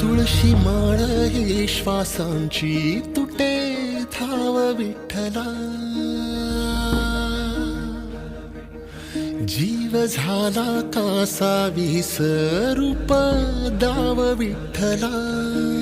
तुळशी माळ ही श्वासांची तुटे थाव विठ्ठला. जीव झाला कासा विसरूप दाव विठ्ठला.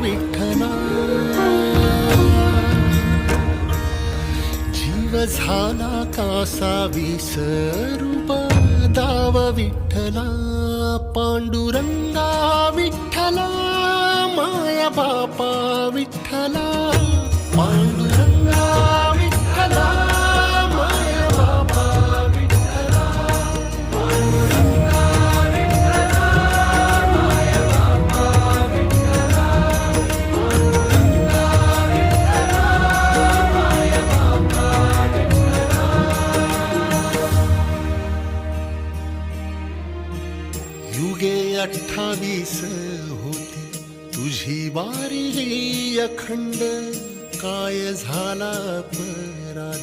ठाव विठ्ठला जीव झाला कासा विसरूप दाव विठ्ठला पांडुरंगा विठ्ठला माया बापा विठ्ठला पांडुरंगा अठ्ठावीस होती. तुझी बारी अखंड काय झाला अपराध?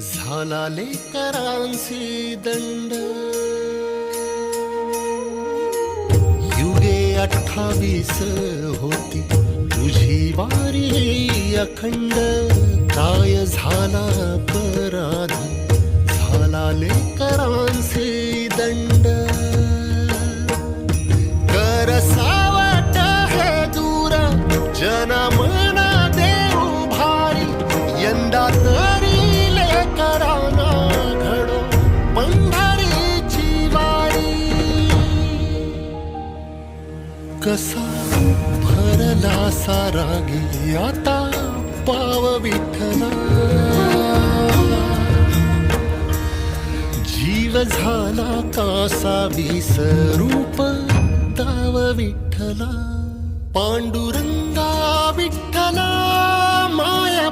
झाला लेकरांची दंड. युगे अठ्ठावीस होती. तुझी बारी अखंड काय झाला अपराध? झाला लेकरांचे दंड. कसा भरला सारा गे आता पाव विठ्ठला. जीव झाला कासा विसरूप दाव विठ्ठला. पांडुरंगा विठ्ठला माया